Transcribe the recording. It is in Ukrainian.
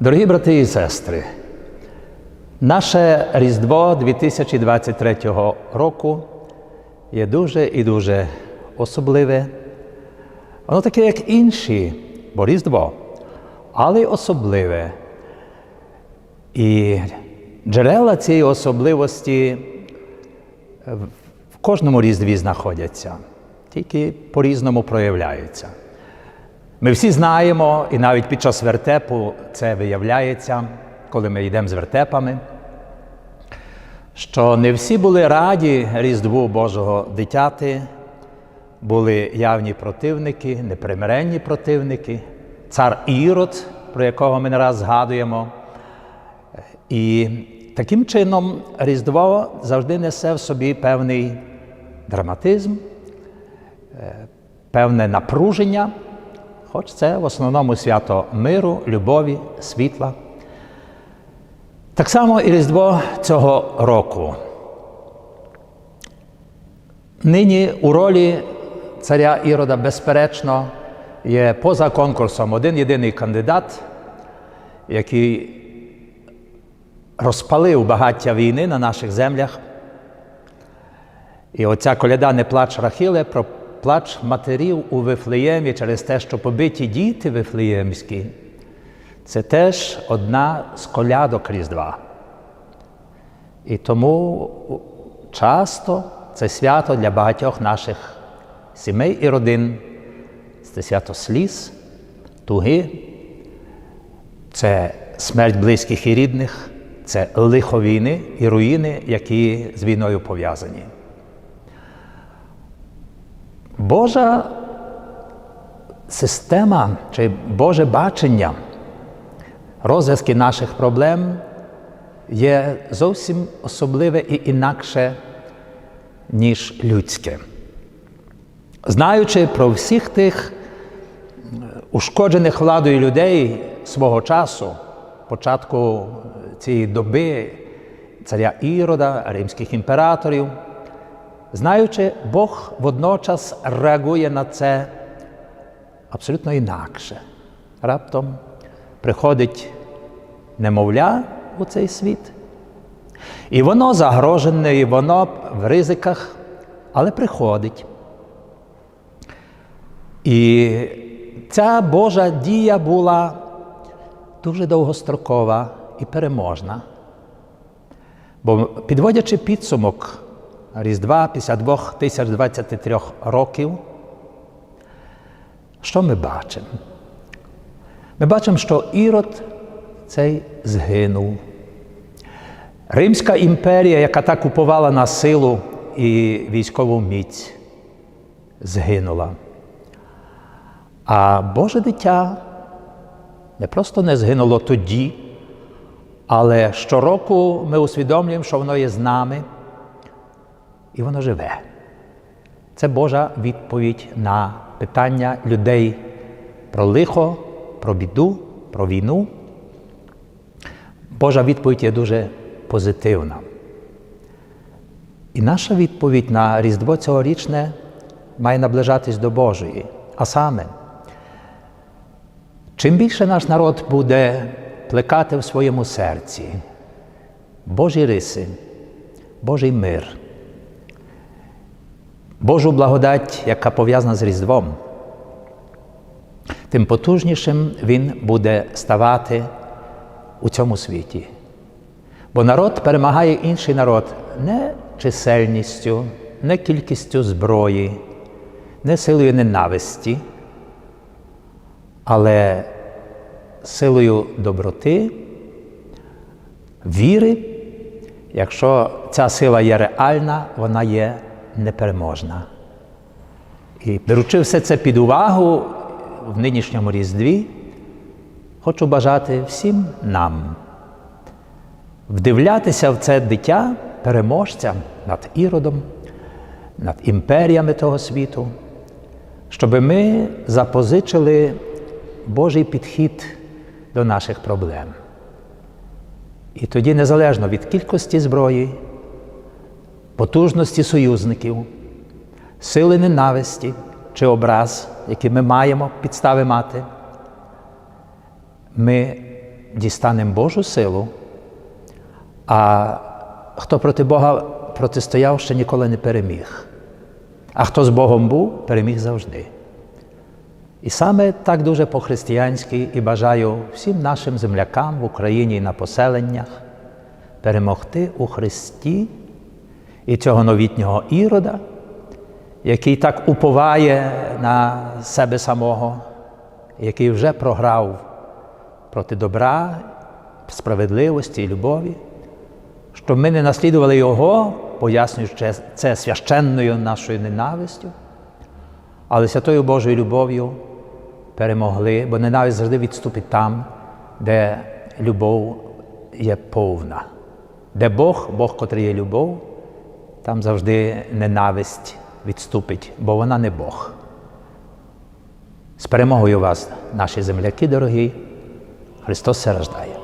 Дорогі брати і сестри, наше Різдво 2023 року є дуже і дуже особливе. Воно таке, як інші, бо Різдво, але й особливе. І джерела цієї особливості в кожному різдві знаходяться, тільки по-різному проявляються. Ми всі знаємо, і навіть під час вертепу це виявляється, коли ми йдемо з вертепами, що не всі були раді Різдву Божого дитяти, були явні противники, непримиренні противники, цар Ірод, про якого ми не раз згадуємо. І таким чином Різдво завжди несе в собі певний драматизм, певне напруження, хоч це в основному свято миру, любові, світла. Так само і Різдво цього року. Нині у ролі царя Ірода, безперечно, є поза конкурсом один єдиний кандидат, який розпалив багаття війни на наших землях. І оця коляда не плач Рахіле плач матерів у Вифлеємі через те, що побиті діти Вифлеємські, це теж одна з колядок Різдва. І тому часто це свято для багатьох наших сімей і родин, це свято сліз, туги, це смерть близьких і рідних, це лихо війни і руїни, які з війною пов'язані. Божа система чи Боже бачення розв'язки наших проблем є зовсім особливе і інакше, ніж людське. Знаючи про всіх тих ушкоджених владою людей свого часу, початку цієї доби царя Ірода, римських імператорів, знаючи, Бог водночас реагує на це абсолютно інакше. Раптом приходить немовля у цей світ, і воно загрожене, і воно в ризиках, але приходить. І ця Божа дія була дуже довгострокова і переможна. Бо підводячи підсумок Різдва 52 тисяч 23 років, що ми бачимо? Ми бачимо, що Ірод цей згинув. Римська імперія, яка так купувала на силу і військову міць, згинула. А Боже дитя не просто не згинуло тоді, але щороку ми усвідомлюємо, що воно є з нами і воно живе. Це Божа відповідь на питання людей про лихо, про біду, про війну. Божа відповідь є дуже позитивна. І наша відповідь на Різдво цьогорічне має наближатись до Божої. А саме, чим більше наш народ буде плекати в своєму серці Божі риси, Божий мир, Божу благодать, яка пов'язана з Різдвом, тим потужнішим він буде ставати у цьому світі. Бо народ перемагає інший народ не чисельністю, не кількістю зброї, не силою ненависті, але силою доброти, віри. Якщо ця сила є реальна, вона є непереможна. І беручи все це під увагу в нинішньому різдві, хочу бажати всім нам вдивлятися в це дитя переможця над іродом, над імперіями того світу, щоб ми запозичили Божий підхід до наших проблем. І тоді, незалежно від кількості зброї, потужності союзників, сили ненависті чи образ, які ми маємо підстави мати, ми дістанемо Божу силу, а хто проти Бога протистояв, ще ніколи не переміг. А хто з Богом був, переміг завжди. І саме так дуже по-християнськи і бажаю всім нашим землякам в Україні і на поселеннях перемогти у Христі і цього новітнього ірода, який так уповає на себе самого, який вже програв проти добра, справедливості і любові, щоб ми не наслідували його, пояснюючи це священною нашою ненавистю, але святою Божою любов'ю перемогли, бо ненависть завжди відступить там, де любов є повна. Де Бог, Бог, котрий є любов, там завжди ненависть відступить, бо вона не Бог. З перемогою вас, наші земляки дорогі, Христос все рождає.